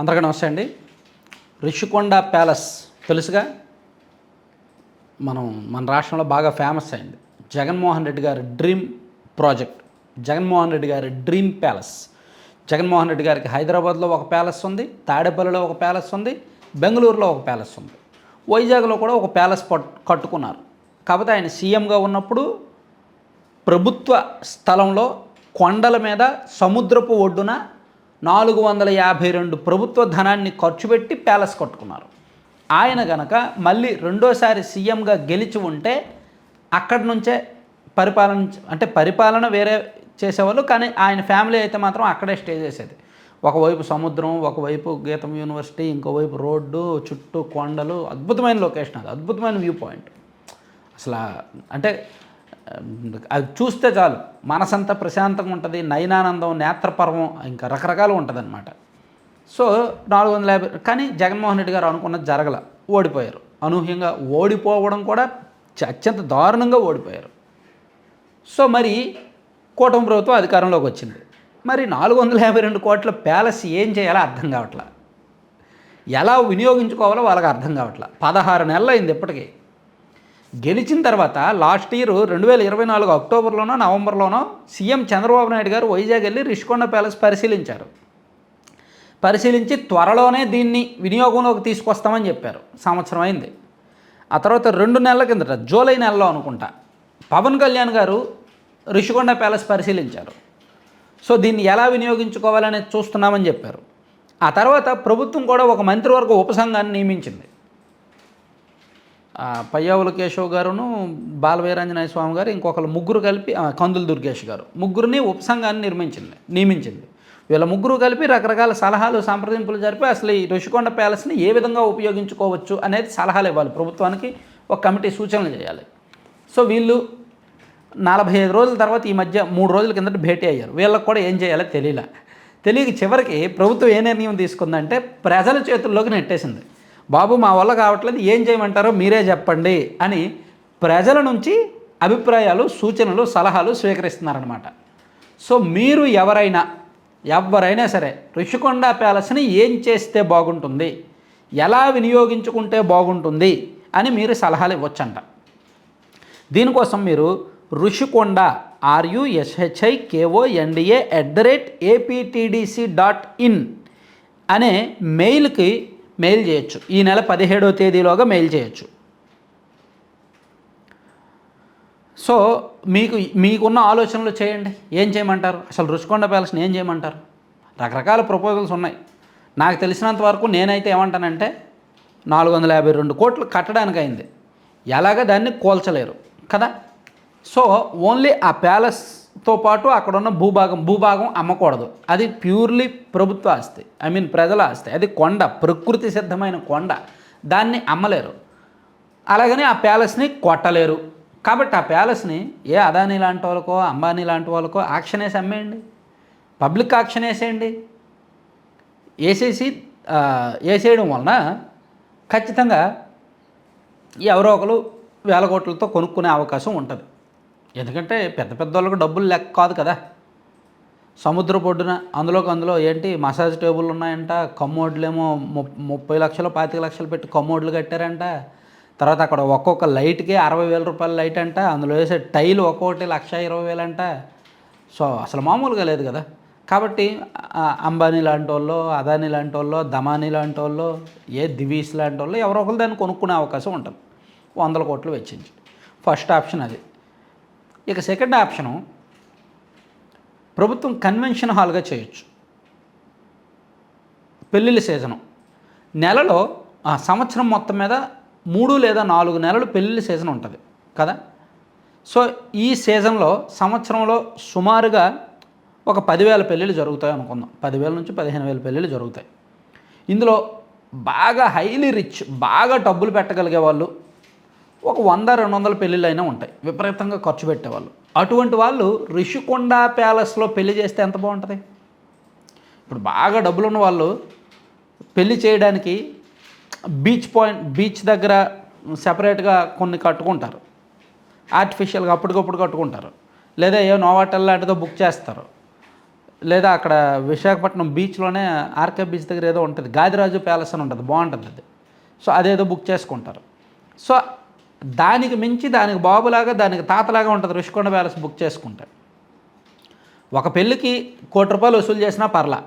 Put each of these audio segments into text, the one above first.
అందరికీ నమస్తే అండి. రిషికొండ ప్యాలెస్ తెలుసుగా? మనం మన రాష్ట్రంలో బాగా ఫేమస్ అయింది. జగన్మోహన్ రెడ్డి గారి డ్రీమ్ ప్రాజెక్ట్. జగన్మోహన్ రెడ్డి గారి డ్రీమ్ ప్యాలెస్. జగన్మోహన్ రెడ్డి గారికి హైదరాబాద్లో ఒక ప్యాలెస్ ఉంది తాడేపల్లిలో ఒక ప్యాలెస్ ఉంది బెంగళూరులో ఒక ప్యాలెస్ ఉంది. వైజాగ్లో కూడా ఒక ప్యాలెస్ కట్టుకున్నారు. కాకపోతే ఆయన సీఎంగా ఉన్నప్పుడు ప్రభుత్వ స్థలంలో కొండల మీద సముద్రపు ఒడ్డున నాలుగు వందల యాభై రెండు ప్రభుత్వ ధనాన్ని ఖర్చు పెట్టి ప్యాలెస్ కట్టుకున్నారు. ఆయన గనక మళ్ళీ రెండోసారి సీఎంగా గెలిచి ఉంటే అక్కడి నుంచే పరిపాలన అంటే పరిపాలన వేరే చేసేవాళ్ళు కానీ ఆయన ఫ్యామిలీ అయితే మాత్రం అక్కడే స్టే చేసేది. ఒకవైపు సముద్రం ఒకవైపు గీతం యూనివర్సిటీ ఇంకోవైపు రోడ్డు చుట్టూ కొండలు అద్భుతమైన లొకేషన్ అది అద్భుతమైన వ్యూ పాయింట్. అసలు అంటే అది చూస్తే చాలు. మనసంతా ప్రశాంతంగా ఉంటుంది నయనానందం నేత్రపర్వం ఇంకా రకరకాలు ఉంటుంది అనమాట సో నాలుగు వందల యాభై కానీ జగన్మోహన్ రెడ్డి గారు అనుకున్నది జరగల ఓడిపోయారు. అనూహ్యంగా ఓడిపోవడం కూడా అత్యంత దారుణంగా ఓడిపోయారు. సో మరి కూటమి ప్రభుత్వం అధికారంలోకి వచ్చింది. మరి నాలుగు వందల యాభై రెండు కోట్ల ప్యాలెస్ ఏం చేయాలో అర్థం కావట్లా? ఎలా వినియోగించుకోవాలో వాళ్ళకి అర్థం కావట్లా? పదహారు నెలలు అయింది ఇప్పటికీ. గెలిచిన తర్వాత లాస్ట్ ఇయర్ రెండు వేల ఇరవై నాలుగు అక్టోబర్లోనో నవంబర్లోనో సీఎం చంద్రబాబు నాయుడు గారు వైజాగ్ వెళ్ళి రిషికొండ ప్యాలెస్ పరిశీలించారు. పరిశీలించి త్వరలోనే దీన్ని వినియోగంలోకి తీసుకొస్తామని చెప్పారు. సంవత్సరం అయింది. ఆ తర్వాత రెండు నెలల కిందట జూలై నెలలో అనుకుంటా పవన్ కళ్యాణ్ గారు రిషికొండ ప్యాలెస్ పరిశీలించారు. సో దీన్ని ఎలా వినియోగించుకోవాలనేది చూస్తున్నామని చెప్పారు. ఆ తర్వాత ప్రభుత్వం కూడా ఒక మంత్రివర్గ ఉపసంఘాన్ని నియమించింది. పయ్యావుల కేశవ్ గారును బాలవీరాంజనేయ స్వామి గారు ఇంకొకరు ముగ్గురు కలిపి కందుల దుర్గేష్ గారు. ముగ్గురిని ఉపసంఘాన్ని నిర్మించింది నియమించింది. వీళ్ళ ముగ్గురు కలిపి రకరకాల సలహాలు సంప్రదింపులు జరిపి అసలు ఈ ఋషికొండ ప్యాలెస్ని ఏ విధంగా ఉపయోగించుకోవచ్చు అనేది సలహాలు ఇవ్వాలి. ప్రభుత్వానికి ఒక కమిటీ సూచనలు చేయాలి. సో వీళ్ళు నలభై ఐదు రోజుల తర్వాత ఈ మధ్య మూడు రోజుల కిందట భేటీ అయ్యారు. వీళ్ళకి కూడా ఏం చేయాలో తెలియలే. తెలియక చివరికి ప్రభుత్వం ఏ నిర్ణయం తీసుకుందంటే ప్రజల చేతుల్లోకి నెట్టేసింది. బాబు మా వల్ల కావట్లేదు ఏం చేయమంటారో మీరే చెప్పండి అని ప్రజల నుంచి అభిప్రాయాలు సూచనలు సలహాలు స్వీకరిస్తున్నారనమాట సో మీరు ఎవరైనా ఎవరైనా సరే రుషికొండ ప్యాలెస్ని ఏం చేస్తే బాగుంటుంది ఎలా వినియోగించుకుంటే బాగుంటుంది అని మీరు సలహాలు ఇవ్వచ్చంట. దీనికోసం మీరు Rushikonda R U S H I K O N D A at the rate APTDC dot in అనే మెయిల్కి మెయిల్ చేయొచ్చు. ఈ నెల పదిహేడవ తేదీలోగా మెయిల్ చేయొచ్చు. సో మీకు మీకున్న ఆలోచనలు చేయండి. ఏం చేయమంటారు? అసలు రుచికొండ ప్యాలెస్ని ఏం చేయమంటారు? రకరకాల ప్రపోజల్స్ ఉన్నాయి. నాకు తెలిసినంత వరకు నేనైతే ఏమంటానంటే నాలుగు వందల యాభై రెండు కోట్లు కట్టడానికి అయింది. ఎలాగ దాన్ని కోల్చలేరు. కదా? సో ఓన్లీ ఆ ప్యాలెస్ తో పాటు అక్కడ ఉన్న భూభాగం భూభాగం అమ్మకూడదు. అది ప్యూర్లీ ప్రభుత్వ ఆస్తి. ఐ మీన్ ప్రజల ఆస్తి. అది కొండ ప్రకృతి సిద్ధమైన కొండ. దాన్ని అమ్మలేరు. అలాగని ఆ ప్యాలెస్ని కొట్టలేరు. కాబట్టి ఆ ప్యాలెస్ని ఏ అదానీ లాంటి వాళ్ళకో అంబానీ లాంటి వాళ్ళకో ఆక్షన్ వేసి అమ్మేయండి. పబ్లిక్ ఆక్షన్ వేసేయండి. వేసేసి వేసేయడం వలన ఖచ్చితంగా ఎవరో ఒకరు వేల కోట్లతో కొనుక్కునే అవకాశం ఉంటుంది. ఎందుకంటే పెద్ద పెద్ద వాళ్ళకి డబ్బులు లెక్క కాదు కదా. సముద్ర పొడ్డున అందులోకి అందులో ఏంటి మసాజ్ టేబుల్ ఉన్నాయంట కమ్మోడ్లేమో ముప్పై లక్షలు పాతిక లక్షలు పెట్టి కమ్మోడ్లు కట్టారంట. తర్వాత అక్కడ ఒక్కొక్క లైట్కి అరవై వేల రూపాయల లైట్ అంట అందులో వేసే టైల్ ఒక్కొక్కటి లక్ష ఇరవై వేలు అంట. సో అసలు మామూలుగా లేదు కదా. కాబట్టి అంబానీ లాంటి వాళ్ళు అదానీ లాంటి వాళ్ళు దమానీ లాంటి వాళ్ళు ఏ దివీస్ లాంటి వాళ్ళు ఎవరో ఒకరు దాన్ని కొనుక్కునే అవకాశం ఉంటుంది. వందల కోట్లు వెచ్చించి. ఫస్ట్ ఆప్షన్ అది. ఇక సెకండ్ ఆప్షను ప్రభుత్వం కన్వెన్షన్ హాల్గా చేయొచ్చు. పెళ్ళిళ్ళ సీజను. నెలలో ఆ సంవత్సరం మొత్తం మీద మూడు లేదా నాలుగు నెలలు పెళ్ళిళ్ళ సీజన్ ఉంటుంది కదా. సో ఈ సీజన్లో సంవత్సరంలో సుమారుగా ఒక పదివేల పెళ్ళిళ్ళు జరుగుతాయి అనుకుందాం. పదివేల నుంచి పదిహేను వేల పెళ్ళిళ్ళు జరుగుతాయి. ఇందులో బాగా హైలీ రిచ్ బాగా డబ్బులు పెట్టగలిగే వాళ్ళు ఒక వంద రెండు వందల పెళ్ళిళ్ళు అయినా ఉంటాయి. విపరీతంగా ఖర్చు పెట్టేవాళ్ళు. అటువంటి వాళ్ళు రిషికొండ ప్యాలెస్లో పెళ్ళి చేస్తే ఎంత బాగుంటుంది? ఇప్పుడు బాగా డబ్బులున్న వాళ్ళు పెళ్ళి చేయడానికి బీచ్ పాయింట్ బీచ్ దగ్గర సెపరేట్గా కొన్ని కట్టుకుంటారు. ఆర్టిఫిషియల్గా అప్పటికప్పుడు కట్టుకుంటారు. లేదా ఏ నోవాటల్ లాంటిదో బుక్ చేస్తారు. లేదా అక్కడ విశాఖపట్నం బీచ్లోనే ఆర్కే బీచ్ దగ్గర ఏదో ఉంటుంది. గాదిరాజు ప్యాలెస్ అని ఉంటుంది. బాగుంటుంది అది. సో అదేదో బుక్ చేసుకుంటారు. సో దానికి మించి దానికి బాబులాగా దానికి తాతలాగా ఉంటుంది రుషికొండ ప్యాలెస్ బుక్ చేసుకుంటే. ఒక పెళ్ళికి కోటి రూపాయలు వసూలు చేసినా పర్లా.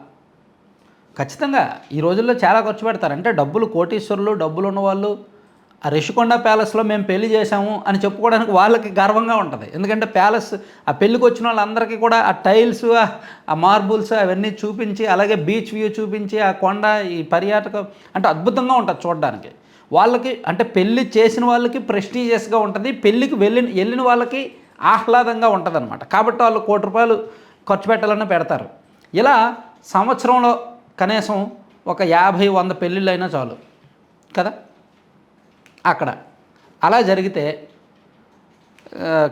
ఖచ్చితంగా ఈ రోజుల్లో చాలా ఖర్చు పెడతారు. అంటే డబ్బులు కోటీశ్వరులు డబ్బులు ఉన్నవాళ్ళు ఆ రిషికొండ ప్యాలెస్లో మేము పెళ్ళి చేసాము అని చెప్పుకోవడానికి వాళ్ళకి గర్వంగా ఉంటుంది. ఎందుకంటే ప్యాలెస్ ఆ పెళ్ళికి వచ్చిన వాళ్ళందరికీ కూడా ఆ టైల్స్ ఆ మార్బుల్స్ అవన్నీ చూపించి అలాగే బీచ్ వ్యూ చూపించి ఆ కొండ ఈ పర్యాటక అంటే అద్భుతంగా ఉంటుంది చూడడానికి. వాళ్ళకి అంటే పెళ్ళి చేసిన వాళ్ళకి ప్రెస్టీజియస్గా ఉంటుంది పెళ్ళికి వెళ్ళిన వెళ్ళిన వాళ్ళకి ఆహ్లాదంగా ఉంటుంది అనమాట కాబట్టి వాళ్ళు కోటి రూపాయలు ఖర్చు పెట్టాలని పెడతారు. ఇలా సంవత్సరంలో కనీసం ఒక యాభై వంద పెళ్ళిళ్ళు అయినా చాలు. కదా? అక్కడ. అలా జరిగితే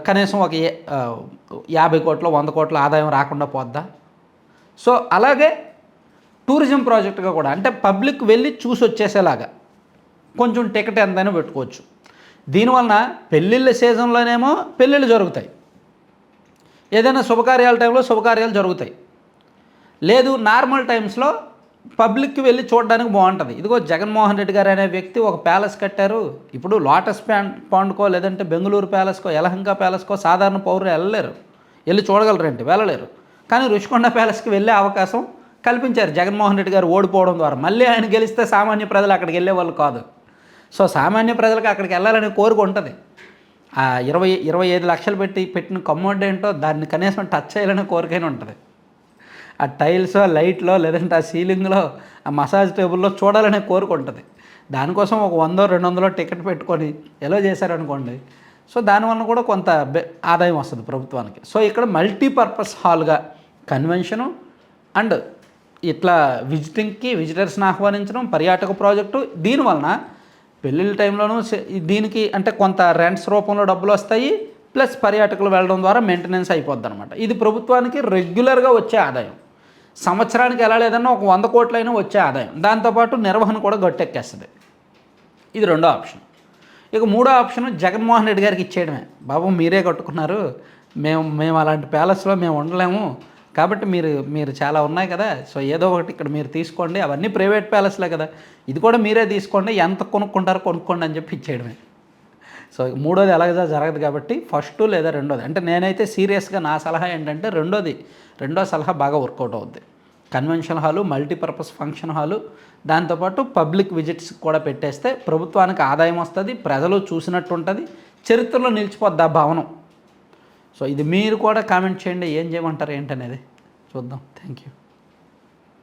కనీసం ఒక యాభై కోట్లు వంద కోట్ల ఆదాయం రాకుండా పోద్దా? సో అలాగే టూరిజం ప్రాజెక్టుగా కూడా అంటే పబ్లిక్ వెళ్ళి చూసి వచ్చేసేలాగా కొంచెం టికెట్ ఎంతైనా పెట్టుకోవచ్చు. దీనివలన పెళ్ళిళ్ళ సీజన్లోనేమో పెళ్ళిళ్ళు జరుగుతాయి. ఏదైనా శుభకార్యాల టైంలో శుభకార్యాలు జరుగుతాయి. లేదు నార్మల్ టైమ్స్లో పబ్లిక్కి వెళ్ళి చూడడానికి బాగుంటుంది. ఇదిగో జగన్మోహన్ రెడ్డి గారు అనే వ్యక్తి ఒక ప్యాలెస్ కట్టారు. ఇప్పుడు లోటస్ ప్యాన్ పాండ్కో లేదంటే బెంగళూరు ప్యాలెస్కో యలహంక ప్యాలెస్కో సాధారణ పౌరులు వెళ్ళలేరు. వెళ్ళి చూడగలరండి వెళ్ళలేరు. కానీ రుషికొండ ప్యాలెస్కి వెళ్ళే అవకాశం కల్పించారు జగన్మోహన్ రెడ్డి గారు ఓడిపోవడం ద్వారా. మళ్ళీ ఆయన గెలిస్తే సామాన్య ప్రజలు అక్కడికి వెళ్ళే వాళ్ళు కాదు. సో సామాన్య ప్రజలకు అక్కడికి వెళ్ళాలనే కోరిక ఉంటుంది. ఆ ఇరవై ఇరవై ఐదు లక్షలు పెట్టి పెట్టిన కమ్మోడ్ ఏంటో దాన్ని కనీసం టచ్ చేయాలనే కోరికైనా ఉంటుంది. ఆ టైల్స్ లైట్లో లేదంటే ఆ సీలింగ్లో ఆ మసాజ్ టేబుల్లో చూడాలనే కోరిక ఉంటుంది. దానికోసం ఒక వందో రెండు వందలో టికెట్ పెట్టుకొని ఎలా చేశారనుకోండి. సో దానివల్ల కూడా కొంత ఆదాయం వస్తుంది ప్రభుత్వానికి. సో ఇక్కడ మల్టీపర్పస్ హాల్గా కన్వెన్షను అండ్ ఇట్లా విజిటింగ్కి విజిటర్స్ని ఆహ్వానించడం పర్యాటక ప్రాజెక్టు దీనివలన పెళ్ళిళ్ళ టైంలోనూ దీనికి అంటే కొంత రెంట్స్ రూపంలో డబ్బులు వస్తాయి ప్లస్ పర్యాటకులు వెళ్ళడం ద్వారా మెయింటెనెన్స్ అయిపోద్ది అనమాట ఇది ప్రభుత్వానికి రెగ్యులర్గా వచ్చే ఆదాయం. సంవత్సరానికి ఎలా లేదన్నా ఒక వంద కోట్లైనా వచ్చే ఆదాయం. దాంతోపాటు నిర్వహణ కూడా గట్టెక్కేస్తుంది. ఇది రెండో ఆప్షన్. ఇక మూడో ఆప్షన్ జగన్మోహన్ రెడ్డి గారికి ఇచ్చేయడమే. బాబు మీరే కట్టుకున్నారు. మేము మేము అలాంటి ప్యాలెస్లో మేము ఉండలేము. కాబట్టి మీరు మీరు చాలా ఉన్నాయి కదా. సో ఏదో ఒకటి ఇక్కడ మీరు తీసుకోండి. అవన్నీ ప్రైవేట్ ప్యాలెస్లే కదా. ఇది కూడా మీరే తీసుకోండి. ఎంత కొనుక్కుంటారో కొనుక్కోండి అని చెప్పి ఇచ్చేయడమే. సో మూడోది ఎలాగ జరగదు కాబట్టి ఫస్ట్ లేదా రెండోది. అంటే నేనైతే సీరియస్గా నా సలహా ఏంటంటే రెండోది రెండో సలహా బాగా వర్కౌట్ అవుద్ది. Convention hall multipurpose function hall దాంతోపాటు పబ్లిక్ విజిట్స్ కూడా పెట్టేస్తే ప్రభుత్వానికి ఆదాయం వస్తుంది ప్రజలు చూసినట్టు ఉంటుంది చరిత్రలో నిలిచిపోద్ది ఆ భవనం. సో ఇది మీరు కూడా కామెంట్ చేయండి ఏం చేయమంటారు ఏంటనేది చూద్దాం. Thank you